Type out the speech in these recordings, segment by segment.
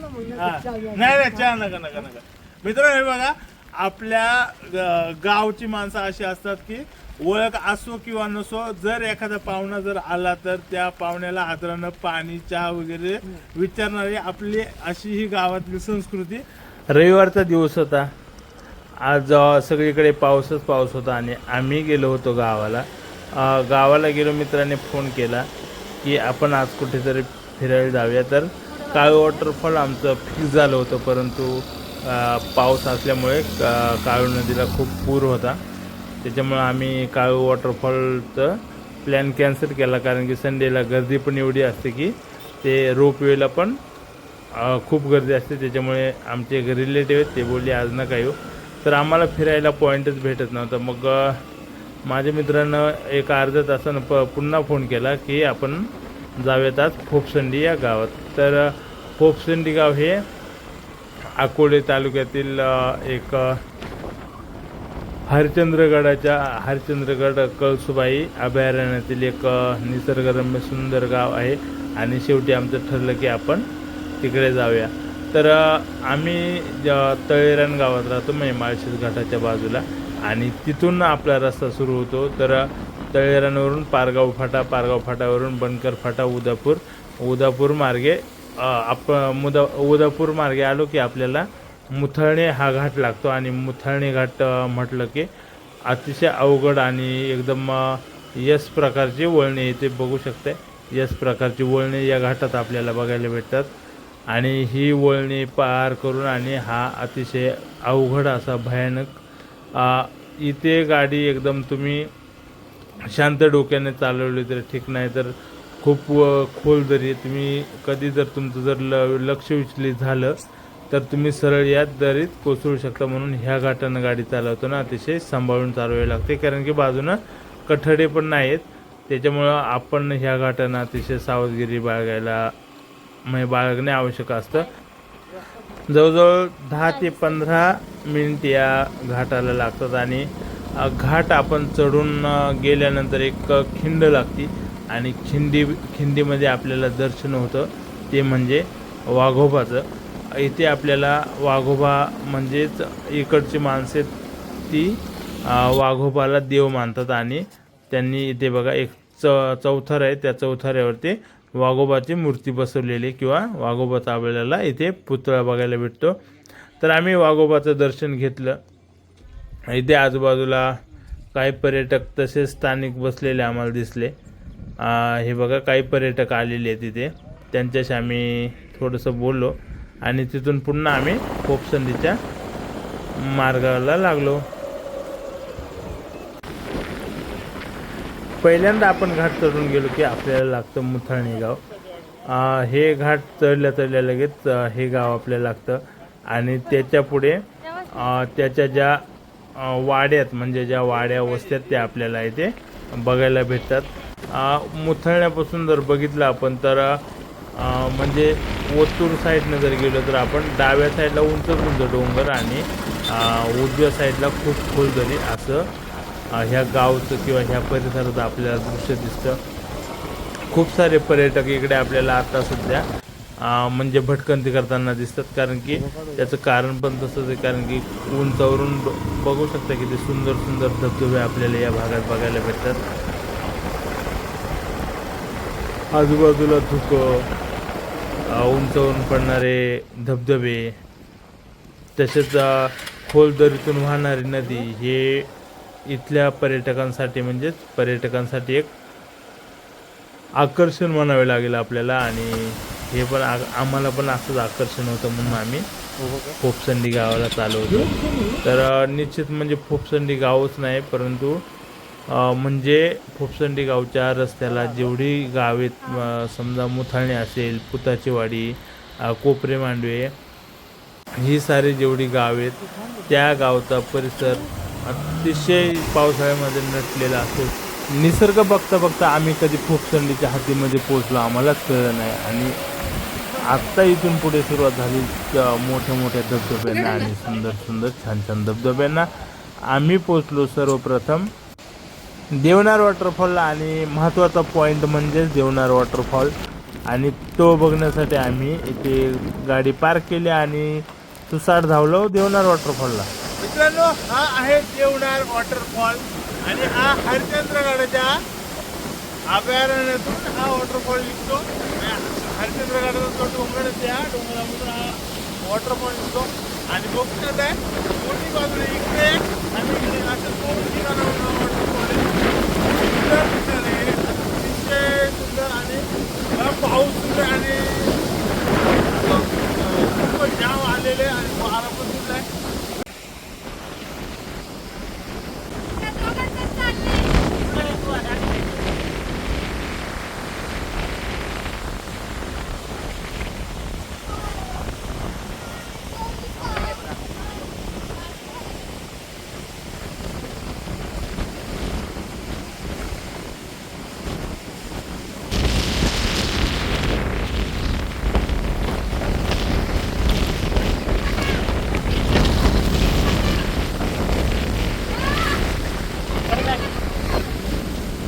नाही नाही चहा नका नका नका. मित्र हे बघा आपल्या गावची माणसं अशी असतात की ओळख असो किंवा नसो जर एखादा पाहुणा जर आला तर त्या पाहुण्याला आदरानं पाणी चहा वगैरे विचारणारी आपली अशी ही गावातली संस्कृती. रविवारचा दिवस होता. आज सगळीकडे पाऊसच पाऊस होता आणि आम्ही गेलो होतो गावाला. गावाला गेलो मित्राने फोन केला की आपण आज कुठेतरी फिरायला जाऊया. तर काळ वॉटरफॉल आमचं फिक्स झालं होतं परंतु पाऊस असल्यामुळे का- काळू नदीला खूप पूर होता. त्याच्यामुळं आम्ही काळू वॉटरफॉलचं प्लॅन कॅन्सल केला कारण की संडेला गर्दी पण एवढी असते की ते रोपवेला पण खूप गर्दी असते. त्याच्यामुळे आमचे रिलेटिव्ह आहेत ते बोलले आज नका येऊ. तर आम्हाला फिरायला पॉईंटच भेटत नव्हता. मग माझ्या मित्रानं एक अर्ध्या तासानं प पुन्हा फोन केला की आपण जावेतात फोपसंडी या गावात. तर फोपसंडी गाव हे अकोले तालुक्यातील एक हरिचंद्रगडाच्या हरिचंद्रगड कळसुबाई अभयारण्यातील एक निसर्गरम्य सुंदर गाव आहे. आणि शेवटी आमचं ठरलं की आपण तिकडे जाऊया. तर आम्ही ज- तळेरान गावात राहतो म्हणजे माळशेज घाटाच्या बाजूला. आणि तिथून आपला रस्ता सुरू होतो. तर अ, तळेरानवरून पारगाव फाटा पारगाव फाटावरून बनकर फाटा उदापूर. उदापूर मार्गे आप मुदा उदापूर मार्गे आलो की आपल्याला मुथळणे हा घाट लागतो आणि मुथळणे घाट म्हटलं की अतिशय अवघड आणि एकदम यस प्रकारची वळणे इथे बघू शकते यस प्रकारची वळणे या घाटात आपल्याला बघायला भेटतात. आणि ही वळणी पार करून आणि हा अतिशय अवघड असा भयानक इथे गाडी एकदम तुम्ही शांत डोक्याने चालवली तर ठीक नाही तर खूप खोल दरी तुम्ही कधी जर तुमचं जर ल लक्ष विचलित झालं तर तुम्ही सरळ याच दरीत कोसळू शकता म्हणून ह्या घाटानं गाडी चालवताना अतिशय सांभाळून चालवावी लागते. कारण की बाजूनं कठडे पण नाहीत. त्याच्यामुळं आपण ह्या घाटानं अतिशय सावधगिरी बाळगायला म्हणजे बाळगणे आवश्यक असतं. जवळजवळ दहा ते पंधरा मिनिट या घाटाला लागतात आणि घाट आपण चढून गेल्यानंतर एक खिंड लागती. आणि खिंडी खिंडीमध्ये आपल्याला दर्शन होतं. ते म्हणजे वाघोबाचं. इथे आपल्याला वाघोबा म्हणजेच इकडची माणसे ती वाघोबाला देव मानतात. आणि त्यांनी इथे बघा एक च चौथर आहे. त्या चौथऱ्यावरती वाघोबाची मूर्ती बसवलेली किंवा वाघोबाचा आपल्याला इथे पुतळा बघायला भेटतो. तर आम्ही वाघोबाचं दर्शन घेतलं. इथे आजूबाजूला काही पर्यटक तसेच स्थानिक बसलेले आम्हाला दिसले. हे बघा काही पर्यटक आलेले आहेत तिथे त्यांच्याशी आम्ही थोडंसं बोललो आणि तिथून पुन्हा आम्ही कोपसंडीच्या मार्गाला लागलो. पहिल्यांदा आपण घाट चढून गेलो की आपल्याला लागतं मुथाळणी गाव. हे घाट चढल्या चढल्या लगेच हे गाव आपल्याला लागतं. आणि त्याच्या पुढे त्याच्या ज्या वाड्यात म्हणजे ज्या वाड्या वस्त्यात त्या आपल्याला इथे बघायला भेटतात. मुथळण्यापासून जर बघितलं आपण तर म्हणजे ओतूर साईडनं जर गेलो तर आपण डाव्या साईडला उंच उंच डोंगर आणि उजव्या साईडला खूप खोल दरी असं ह्या गावचं किंवा ह्या परिसराचं आपल्याला दृश्य दिसतं. खूप सारे पर्यटक इकडे आपल्याला आता सध्या म्हणजे भटकंती करताना दिसतात. कारण की त्याचं कारण पण तसंच आहे. कारण की उंचावरून बघू शकता किती सुंदर सुंदर धबधबे आपल्याला या भागात बघायला भेटतात. आजूबाजूला धुकं उंचावरून पडणारे धबधबे तसेच खोल दरीतून वाहणारी नदी हे इथल्या पर्यटकांसाठी म्हणजेच पर्यटकांसाठी एक आकर्षण म्हणावे लागेल आपल्याला आणि हे पण आम्हाला पण असंच आकर्षण होतं म्हणून आम्ही फोपसंडी गावाला चालू होतो तर निश्चित म्हणजे फोपसंडी गावच नाही परंतु म्हणजे फोपसंडी गावच्या रस्त्याला जेवढी गावेत अ, समजा मुथाणे असेल पुताचीवाडी कोपरे मांडवे ही सारी जेवढी गाव आहेत त्या गावचा परिसर अतिशय पावसाळ्यामध्ये नटलेला असतो. निसर्ग बघता बघता आम्ही कधी फोपसंडीच्या हद्दीमध्ये पोहोचलो आम्हालाच कळलं नाही. आणि आत्ता इथून पुढे सुरुवात झाली मोठ्या मोठ्या धबधब्यांना आणि सुंदर सुंदर छान छान धबधब्यांना. आम्ही पोचलो सर्वप्रथम देवनार वॉटरफॉल आणि महत्त्वाचा पॉईंट म्हणजेच देवनार वॉटरफॉल आणि तो बघण्यासाठी आम्ही इथे गाडी पार्क केली आणि सुसाट धावलो देवनार वॉटरफॉलला मित्रांनो हा आहे देवनार वॉटरफॉल आणि हा हरिचंद्रगडाच्या अभयारण्यातून हा वॉटरफॉल निघतो. हरिचंद्रगडाचा जो डोंगर आहे त्या डोंगरामधून हा वॉटरफॉल निघतो आणि बघू शकत आहे. दोन्ही बाजूला इकडे आणि इकडे असं दोन ठिकाणावर हा वॉटरफॉल आहे. सुंदर ठिकाण आहे. अतिशय सुंदर आणि पाऊस सुंदर आणि असं, खूपच जाम आलेले आणि वारा पण सुद्धा आहे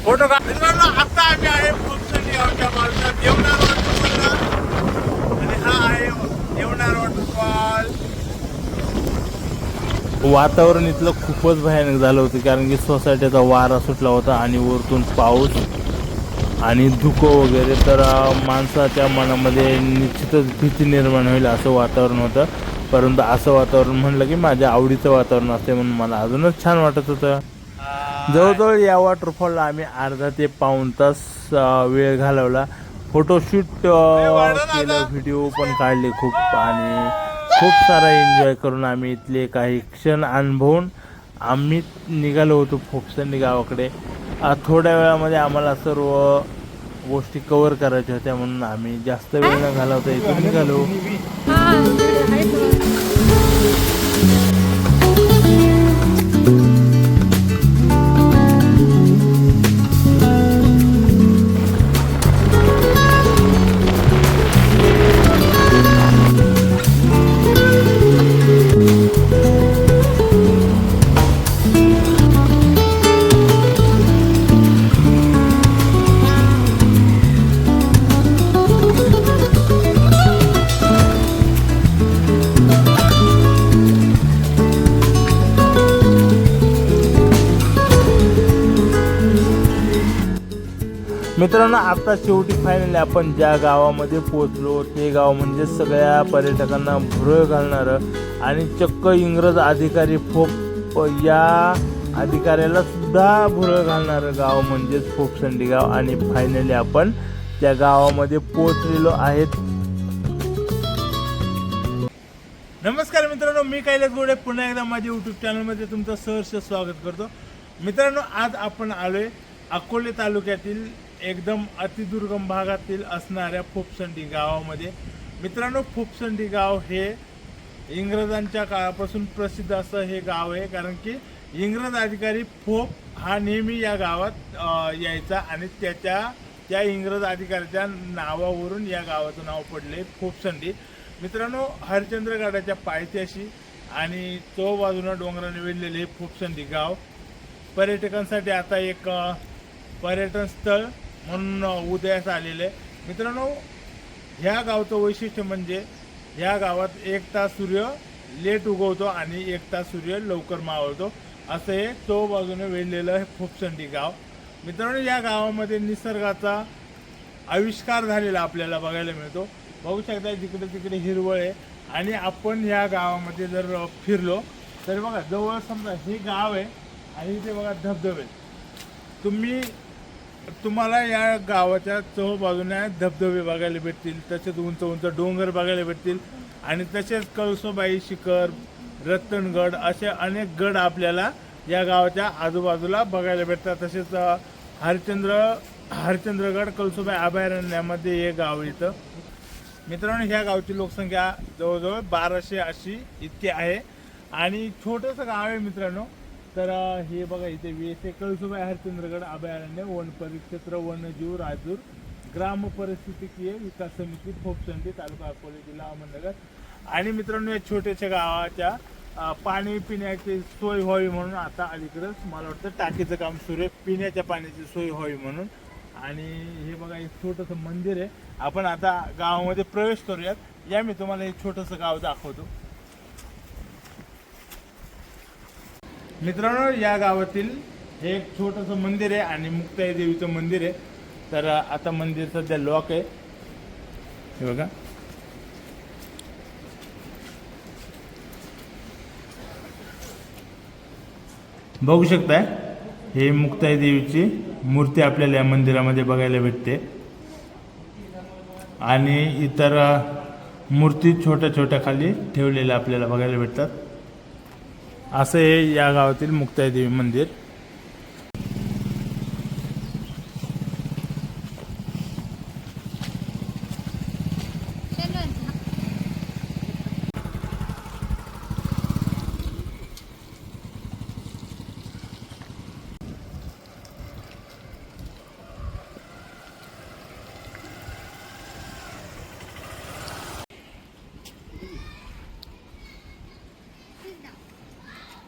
फोटो का मित्रांनो आता आम्ही आहे फुलसंडी गावच्या बाजूला देवनार वॉटरफॉलला आणि हा आहे देवनार वॉटरफॉल वातावरण इथलं खूपच भयानक झालं होतं कारण की सोसायटीचा वारा सुटला होता आणि वरतून पाऊस आणि धुकं वगैरे. तर माणसाच्या मनामध्ये निश्चितच भीती निर्माण होईल असं वातावरण होतं. परंतु असं वातावरण म्हणलं की माझ्या आवडीचं वातावरण असते म्हणून मला अजूनच छान वाटत होतं. जवळजवळ या वॉटरफॉलला आम्ही अर्धा ते पाऊण तास वेळ घालवला. फोटोशूट केलं व्हिडिओ पण काढले खूप आणि खूप सारा एन्जॉय करून आम्ही इथले काही क्षण अनुभवून आम्ही निघालो होतो फोपसंडी गावाकडे. थोड्या वेळामध्ये आम्हाला सर्व गोष्टी कवर करायच्या होत्या म्हणून आम्ही जास्त वेळ न घालवता इथून निघालो. मित्रांनो आता शेवटी फायनली आपण ज्या गावामध्ये पोहोचलो ते गाव म्हणजे सगळ्या पर्यटकांना भुरळ घालणारं आणि चक्क इंग्रज अधिकारी फोप या अधिकाऱ्याला सुद्धा भुरळ घालणारं गाव म्हणजेच फोपसंडी गाव आणि फायनली आपण त्या गावामध्ये पोहोचलेलो आहेत. नमस्कार मित्रांनो मी कैलास गोडे. पुन्हा एकदा माझ्या यूट्यूब चॅनलमध्ये तुमचं सहर्ष स्वागत करतो. मित्रांनो आज आपण आलोय अकोले तालुक्यातील एकदम अतिदुर्गम भागातील असणाऱ्या फुपसंडी गावामध्ये. मित्रांनो फुपसंडी गाव हे इंग्रजांच्या काळापासून प्रसिद्ध असं हे गाव आहे. कारण की इंग्रज अधिकारी फोप हा नेहमी या गावात यायचा आणि त्याच्या त्या इंग्रज अधिकाऱ्याच्या नावावरून या गावाचं नाव पडले फोपसंडी. मित्रांनो हरिश्चंद्रगडाच्या पायथ्याशी आणि तो बाजूनं डोंगराने वेढलेले हे फोपसंडी गाव. पर्यटकांसाठी आता एक पर्यटन स्थळ म्हणून उदयास आलेलं आहे मित्रांनो ह्या गावचं वैशिष्ट्य म्हणजे ह्या गावात एक तास सूर्य लेट उगवतो आणि एक तास सूर्य लवकर मावळतो. असं हे तो बाजूने वेढलेलं हे फोपसंडी गाव. मित्रांनो या गावामध्ये निसर्गाचा आविष्कार झालेला आपल्याला बघायला मिळतो. बघू शकता जिकडे तिकडे हिरवळ आहे. आणि आपण ह्या गावामध्ये जर फिरलो तर बघा जवळ समजा हे गाव आहे आणि इथे बघा धबधबे. तुम्ही तुम्हाला या गावाच्या चहू बाजूने धबधबे बघायला भेटतील तसेच उंच उंच डोंगर बघायला भेटतील आणि तसेच कळसोबाई शिखर रत्तनगड असे अनेक गड आपल्याला या गावाच्या आजूबाजूला बघायला भेटतात. तसेच हरिचंद्र हरिचंद्रगड कळसुबाई कळसोबाई अभयारण्यामध्ये हे गाव येतं मित्रांनो ह्या गावची लोकसंख्या जवळजवळ बाराशे अशी इतकी आहे. आणि छोटंसं गाव आहे मित्रांनो तर हे बघा इथे वेसे कळसुबाई हरिश्चंद्रगड अभयारण्य वन परिक्षेत्र वन्यजीव राजूर ग्राम परिस्थितीकीय विकास समिती फोपसंडी तालुका अकोले जिल्हा अहमदनगर. आणि मित्रांनो या छोट्याशा गावाच्या पाणी पिण्याची सोय व्हावी म्हणून आता अलीकडंच मला वाटतं टाकीचं काम सुरू आहे. पिण्याच्या पाण्याची सोय व्हावी म्हणून. आणि हे बघा एक छोटंसं मंदिर आहे. आपण आता गावामध्ये प्रवेश करूयात. या मी तुम्हाला एक छोटंसं गाव दाखवतो. मित्रांनो या गावातील हे एक छोटंसं मंदिर आहे आणि मुक्ताई देवीचं मंदिर आहे. तर आता मंदिर सध्या लॉक आहे. हे बघा. बघू शकताय हे मुक्ताई देवीची मूर्ती आपल्याला या मंदिरामध्ये बघायला भेटते. आणि इतर मूर्ती छोट्या छोट्या खाली ठेवलेल्या आपल्याला बघायला भेटतात. असं हे या गावातील मुक्ताई देवी मंदिर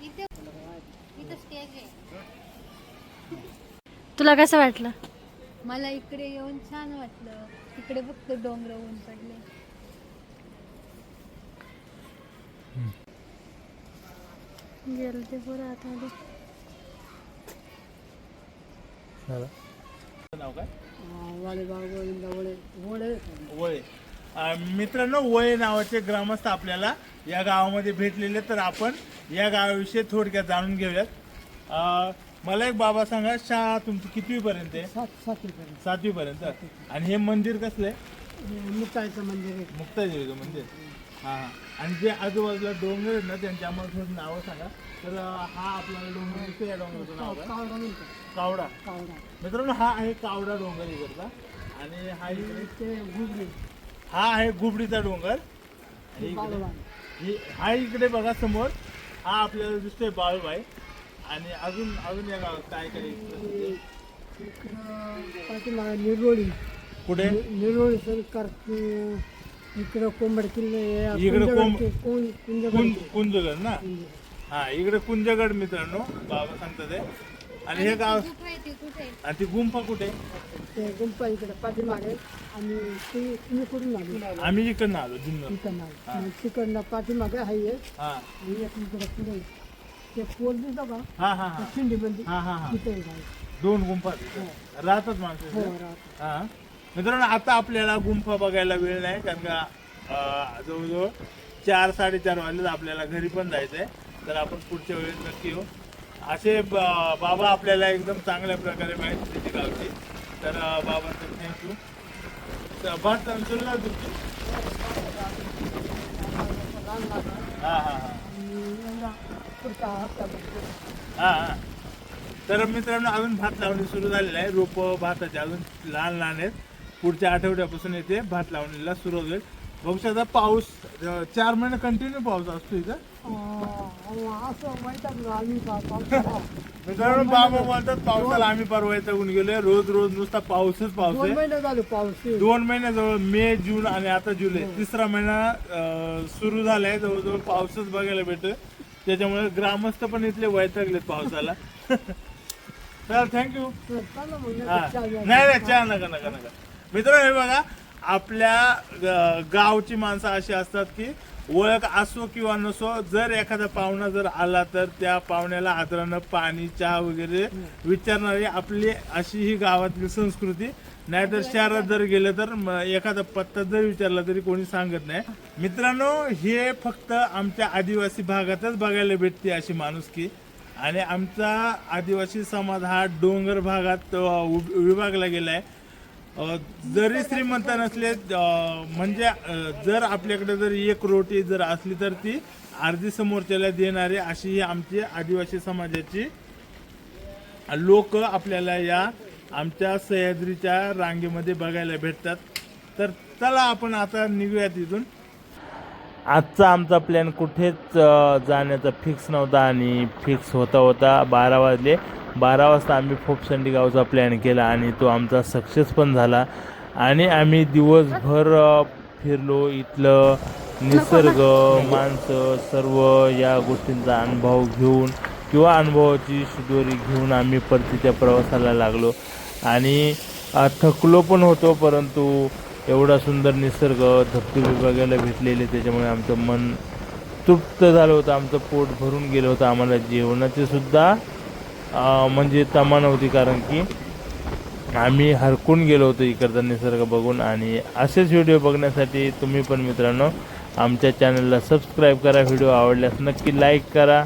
इथे इथं स्टेज आहे तुला कसं वाटलं? मला इकडे येऊन छान वाटलं. तिकडे फक्त डोंगर ऊन पडले. गेलं ते आतमध्ये नाव काय? वळे वळे. वळे. अ, मित्रांनो वळे नावाचे ग्रामस्थ आपल्याला या गावामध्ये भेटलेले तर आपण या गावाविषयी थोडक्यात जाणून घेऊयात. मला एक बाबा सांगा शाळा तुमची कितवी पर्यंत आहे? सात सातवीपर्यंत. सातवी पर्यंत आणि हे मंदिर कसलं आहे? मुक्ताईचं मंदिर आहे. मुक्तादेवीचं मंदिर. हा हा. आणि जे आजूबाजूला डोंगर आहेत ना त्यांची आम्हाला थोडी नावं सांगा. तर अ, हा आपल्याला डोंगर दिसतो या डोंगराचं नाव काय? कावडा कावडा. कावडा. मित्रांनो हा आहे कावडा डोंगर इकडचा. आणि हा इकडे ते गुबरी हा आहे गुबडीचा डोंगर. आणि इकडे. ही- हा इकडे बघा समोर. हा आपल्याला दिसतोय बाळूबाई आणि अजून अजून या गावात काय काय आहे? इकडं पाठीमागे निरोळी कुठे? निरोळी सरकार इकडं कोंबड किल्ले आहे. इकडं कोंब- कुंज कुंजगड ना. हा इकडे कुंजगड मित्रांनो बाबा सांगतात आहे आणि हे गाव गुफा आहे ती? कुठे आणि ती गुंफा कुठे? ते गुंपा इकडे पाठीमागे आणि ते तुम्ही कुठून आली? आम्ही इकडनं आलो जुन्नर. इकडनं आली. आणि तिकडनं पाठीमागे आहे. एक हा. आणि एक इकडे पुढे ते पोल दिसतं का? हा हा हा. खिंडी बंदी हा हा हा. तिथे एक आहे. दोन गुंफा तिथे. राहतात माणसं हो? राहत हा. मित्रांनो आता आपल्याला गुंफा बघायला वेळ नाही कारण का अं, जवळजवळ चार साडेचार वाजले आपल्याला घरी पण जायचंय. तर आपण पुढच्या वेळेस नक्की येऊ. असे ब- बाबा आपल्याला एकदम चांगल्या प्रकारे माहिती देते गावची. तर अं, बाबांचं थँक्यू तर भात चुलला तुमची? हा हा हा. पुढचा हप्ता बघतो. हा हा. तर मित्रांनो अजून भात लावणी सुरू झालेलं आहे. रोप भाताचे अजून लहान लहान आहेत. पुढच्या आठवड्यापासून येते भात लावणीला सुरुवात होईल. शकता पाऊस चार महिने कंटिन्यू पाऊस असतो इथं. असं आम्ही पा- पावसाळा. मित्रांनो बाबा बोलतात पावसाला आम्ही परवा येऊन गेलोय. रोज रोज नुसता पाऊसच पाऊस दोन आहे. महिने झाले पाऊस आहे. दोन महिन्याजवळ मे जून आणि आता जुलै. तिसरा महिना अं, सुरू झालाय. जवळजवळ पाऊसच बघायला भेटतोय. त्याच्यामुळे ग्रामस्थ पण इथले वैतागलेत पावसाला. चल थँक्यू तर हा. नाही नाही चहा नका नका नका. मित्र हे बघा आपल्या ग- गावची माणसं अशी असतात की ओळख असो किंवा नसो जर एखादा पाहुणा जर आला तर त्या पाहुण्याला आदरानं पाणी चहा वगैरे विचारणारी आपली अशी ही गावातली संस्कृती. नाहीतर शहरात जर गेलं तर एखादा पत्ता जर विचारला तरी कोणी सांगत नाही. मित्रांनो हे फक्त आमच्या आदिवासी भागातच बघायला भेटते अशी माणुसकी आणि आमचा आदिवासी समाज हा डोंगर भागात विभागला गेलाय. आहे जरी श्रीमंत नसले म्हणजे जर आपल्याकडे जर एक रोटी जर असली तर ती अर्धी समोरच्याला देणारी अशी ही आमची आदिवासी समाजाची लोक आपल्याला या आमच्या सह्याद्रीच्या रांगेमध्ये बघायला भेटतात. तर चला आपण आता निघूया तिथून आजचा आमचा प्लॅन कुठेच जाण्याचा फिक्स नव्हता आणि फिक्स होता होता बारा वाजले. बारा वाजता आम्ही फोपसंडी गावचा प्लॅन केला आणि तो आमचा सक्सेस पण झाला. आणि आम्ही दिवसभर फिरलो इथलं निसर्ग माणसं सर्व या गोष्टींचा अनुभव घेऊन किंवा अनुभवाची शिदोरी घेऊन आम्ही परतीच्या प्रवासाला लागलो. आणि थकलो पण होतो परंतु एवढा सुंदर निसर्ग धबधबे बघायला भेटलेले त्याच्यामुळे आमचं मन तृप्त झालं होतं. आमचं पोट भरून गेलं होतं. आम्हाला जेवणाचे सुद्धा म्हणजे तमा नव्हती कारण की आम्ही हरकून गेलो होतो इकडचा निसर्ग बघून आणि असेच व्हिडिओ बघण्यासाठी तुम्ही पण मित्रांनो आमच्या चॅनलला सबस्क्राईब करा. व्हिडिओ आवडल्यास नक्की लाईक करा.